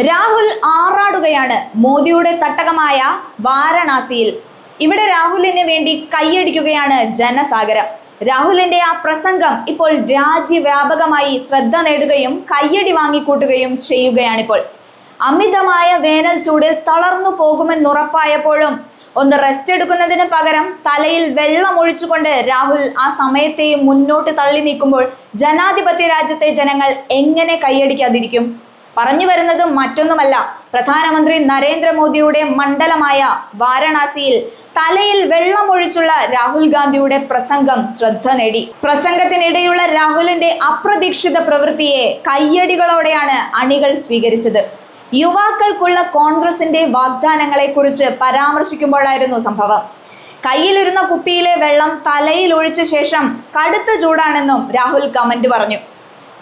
രാഹുൽ ആറാടുകയാണ് മോദിയുടെ തട്ടകമായ വാരണാസിയിൽ. ഇവിടെ രാഹുലിന് വേണ്ടി കൈയടിക്കുകയാണ് ജനസാഗരം. രാഹുലിന്റെ ആ പ്രസംഗം ഇപ്പോൾ രാജ്യവ്യാപകമായി ശ്രദ്ധ നേടുകയും കയ്യടി വാങ്ങിക്കൂട്ടുകയും ചെയ്യുകയാണിപ്പോൾ. അമിതമായ വേനൽ ചൂടിൽ തളർന്നു പോകുമെന്നുറപ്പായപ്പോഴും ഒന്ന് റെസ്റ്റ് എടുക്കുന്നതിന് പകരം തലയിൽ വെള്ളം ഒഴിച്ചുകൊണ്ട് രാഹുൽ ആ സമയത്തെയും മുന്നോട്ട് തള്ളി നീക്കുമ്പോൾ ജനാധിപത്യ രാജ്യത്തെ ജനങ്ങൾ എങ്ങനെ കൈയടിക്കാതിരിക്കും? പറഞ്ഞു വരുന്നത് മറ്റൊന്നുമല്ല. പ്രധാനമന്ത്രി നരേന്ദ്രമോദിയുടെ മണ്ഡലമായ വാരണാസിയിൽ തലയിൽ വെള്ളമൊഴിച്ചുള്ള രാഹുൽ ഗാന്ധിയുടെ പ്രസംഗം ശ്രദ്ധ നേടി. പ്രസംഗത്തിനിടെയുള്ള രാഹുലിന്റെ അപ്രതീക്ഷിത പ്രവൃത്തിയെ കയ്യടികളോടെയാണ് അണികൾ സ്വീകരിച്ചത്. യുവാക്കൾക്കുള്ള കോൺഗ്രസിന്റെ വാഗ്ദാനങ്ങളെ കുറിച്ച് പരാമർശിക്കുമ്പോഴായിരുന്നു സംഭവം. കയ്യിലിരുന്ന കുപ്പിയിലെ വെള്ളം തലയിൽ ഒഴിച്ച ശേഷം കടുത്ത ചൂടാണെന്നും രാഹുൽ കമന്റ് പറഞ്ഞു.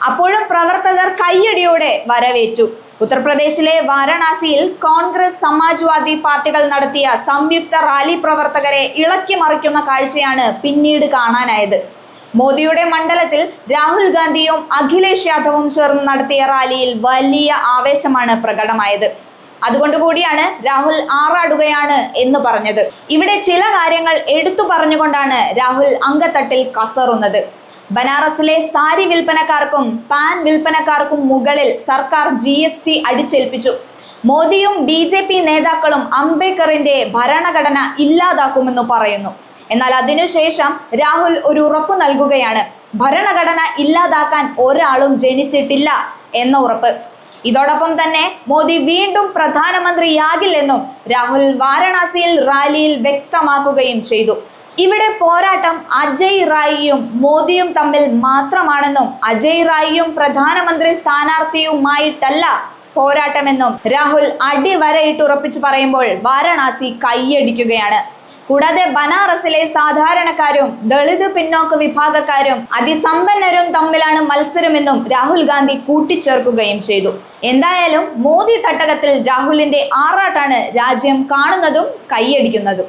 അപ്പോഴും പ്രവർത്തകർ കയ്യടിയോടെ വരവേറ്റു. ഉത്തർപ്രദേശിലെ വാരണാസിയിൽ കോൺഗ്രസ് സമാജ്വാദി പാർട്ടികൾ നടത്തിയ സംയുക്ത റാലി പ്രവർത്തകരെ ഇളക്കി മറിക്കുന്ന കാഴ്ചയാണ് പിന്നീട് കാണാനായത്. മോദിയുടെ മണ്ഡലത്തിൽ രാഹുൽ ഗാന്ധിയും അഖിലേഷ് യാദവും ചേർന്ന് നടത്തിയ റാലിയിൽ വലിയ ആവേശമാണ് പ്രകടമായത്. അതുകൊണ്ട് കൂടിയാണ് രാഹുൽ ആറാടുകയാണ് എന്ന് പറഞ്ഞത്. ഇവിടെ ചില കാര്യങ്ങൾ എടുത്തു പറഞ്ഞുകൊണ്ടാണ് രാഹുൽ അങ്കത്തട്ടിൽ കസറുന്നത്. ബനാറസിലെ സാരി വിൽപ്പനക്കാർക്കും പാൻ വിൽപ്പനക്കാർക്കും മുകളിൽ സർക്കാർ ജി എസ് ടി അടിച്ചേൽപ്പിച്ചു. മോദിയും ബി ജെ പി നേതാക്കളും അംബേദ്കറിന്റെ ഭരണഘടന ഇല്ലാതാക്കുമെന്ന് പറയുന്നു. എന്നാൽ അതിനുശേഷം രാഹുൽ ഒരു ഉറപ്പ് നൽകുകയാണ്. ഭരണഘടന ഇല്ലാതാക്കാൻ ഒരാളും ജനിച്ചിട്ടില്ല എന്ന ഉറപ്പ്. ഇതോടൊപ്പം തന്നെ മോദി വീണ്ടും പ്രധാനമന്ത്രിയാകില്ലെന്നും രാഹുൽ വാരണാസിയിൽ റാലിയിൽ വ്യക്തമാക്കുകയും ചെയ്തു. ഇവിടെ പോരാട്ടം അജയ് റായിയും മോദിയും തമ്മിൽ മാത്രമാണെന്നും അജയ് റായിയും പ്രധാനമന്ത്രി സ്ഥാനാർത്ഥിയുമായിട്ടല്ല പോരാട്ടമെന്നും രാഹുൽ അടിവരയിട്ട് ഉറപ്പിച്ചു പറയുമ്പോൾ വാരണാസി കൈയടിക്കുകയാണ്. കൂടാതെ ബനാറസിലെ സാധാരണക്കാരും ദളിത് പിന്നോക്ക വിഭാഗക്കാരും അതിസമ്പന്നരും തമ്മിലാണ് മത്സരമെന്നും രാഹുൽ ഗാന്ധി കൂട്ടിച്ചേർക്കുകയും ചെയ്തു. എന്തായാലും മോദി തട്ടകത്തിൽ രാഹുലിന്റെ ആറാട്ടാണ് രാജ്യം കാണുന്നതും കൈയടിക്കുന്നതും.